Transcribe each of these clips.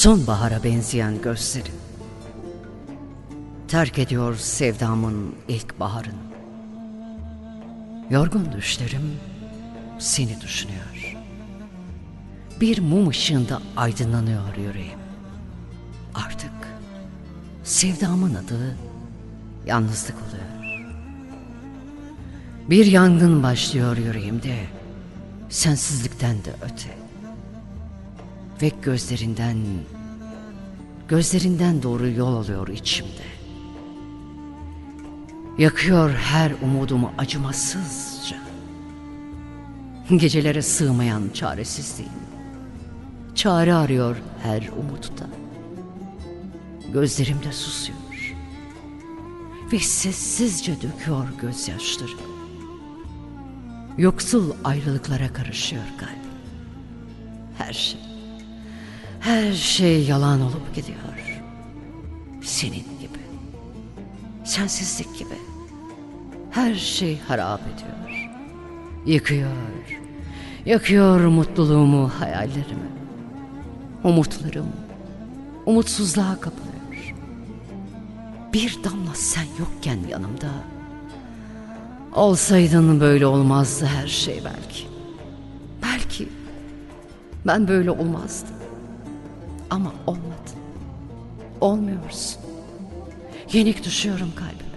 Sonbahara benzeyen gözlerin. Terk ediyor sevdamın ilk baharını. Yorgun düşlerim seni düşünüyor. Bir mum ışığında aydınlanıyor yüreğim. Artık sevdamın adı yalnızlık oluyor. Bir yangın başlıyor yüreğimde. Sensizlikten de öte ve gözlerinden gözlerinden doğru yol alıyor içimde. Yakıyor her umudumu acımasızca. Gecelere sığmayan çaresizliğim. Çare arıyor her umutta. Gözlerimde susuyor. Ve sessizce döküyor gözyaşları. Yoksul ayrılıklara karışıyor kalbim. Her şey her şey yalan olup gidiyor. Senin gibi. Sensizlik gibi. Her şey harap ediyor. Yıkıyor. Yakıyor mutluluğumu, hayallerimi. Umutlarım umutsuzluğa kapılıyor. Bir damla sen yokken yanımda. Olsaydın böyle olmazdı her şey belki. Belki ben böyle olmazdım. Ama olmadı. Olmuyorsun. Yenik düşüyorum kalbime.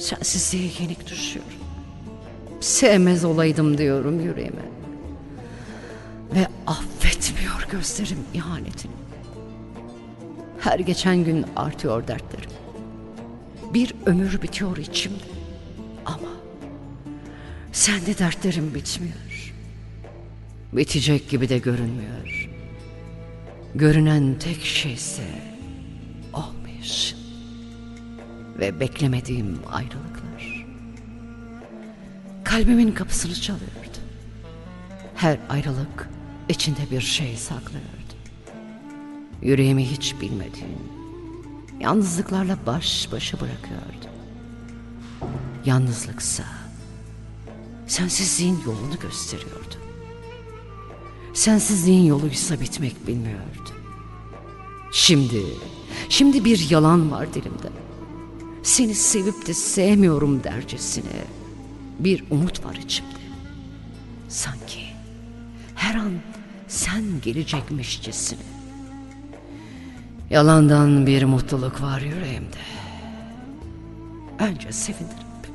Sensizliğe yenik düşüyorum. Sevmez olaydım diyorum yüreğime. Ve affetmiyor gözlerim ihanetini. Her geçen gün artıyor dertlerim. Bir ömür bitiyor içimde. Ama sende dertlerim bitmiyor. Bitecek gibi de görünmüyor. Görünen tek şeyse olmayışın ve beklemediğim ayrılıklar. Kalbimin kapısını çalıyordu. Her ayrılık içinde bir şey saklıyordu. Yüreğimi hiç bilmediğim yalnızlıklarla baş başa bırakıyordu. Yalnızlıksa sensizliğin yolunu gösteriyordu. Sensizliğin yoluysa bitmek bilmiyordu. Şimdi, şimdi bir yalan var dilimde. Seni sevip de sevmiyorum dercesine bir umut var içimde. Sanki her an sen gelecekmişçesine. Yalandan bir mutluluk var yüreğimde. Önce sevindirip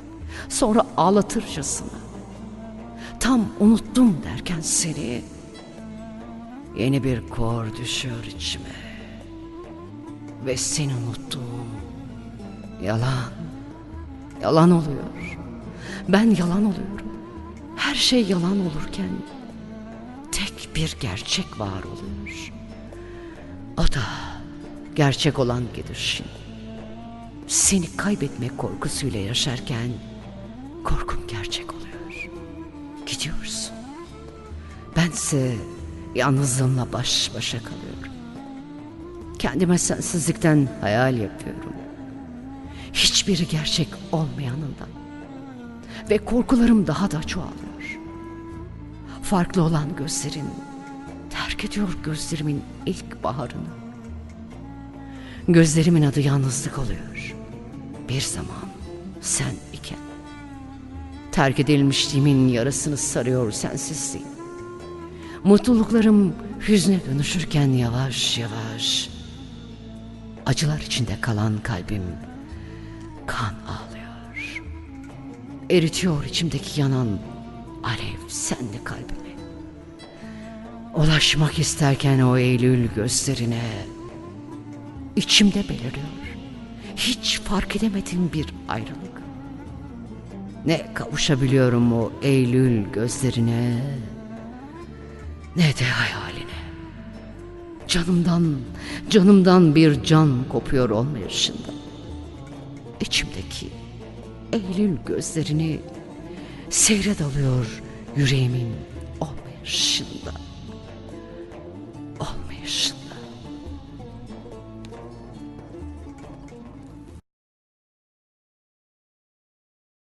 sonra ağlatırcasına. Tam unuttum derken seni Yeni bir kor düşüyor içime. Ve seni unuttum. Yalan. Yalan oluyor. Ben yalan oluyorum. Her şey yalan olurken tek bir gerçek var oluyor. O da gerçek olan gidişin. Seni kaybetmek korkusuyla yaşarken korkum gerçek oluyor. Gidiyorsun. Bense Yalnızlığımla baş başa kalıyorum. Kendime sensizlikten hayal yapıyorum. Hiçbiri gerçek olmayanından. Ve korkularım daha da çoğalıyor. Farklı olan gözlerin terk ediyor gözlerimin ilk baharını. Gözlerimin adı yalnızlık oluyor. Bir zaman sen iken. Terk edilmişliğimin yarasını sarıyor sensizliğin. Mutluluklarım hüzne dönüşürken yavaş yavaş acılar içinde kalan kalbim kan ağlıyor. Eritiyor içimdeki yanan alev senli kalbimi. Ulaşmak isterken o Eylül gözlerine içimde beliriyor. Hiç fark edemediğim bir ayrılık. Ne kavuşabiliyorum o Eylül gözlerine ne de hayaline. Canımdan, canımdan bir can kopuyor olmayışında. İçimdeki Eylül gözlerini seyre dalıyor yüreğimin olmayışında.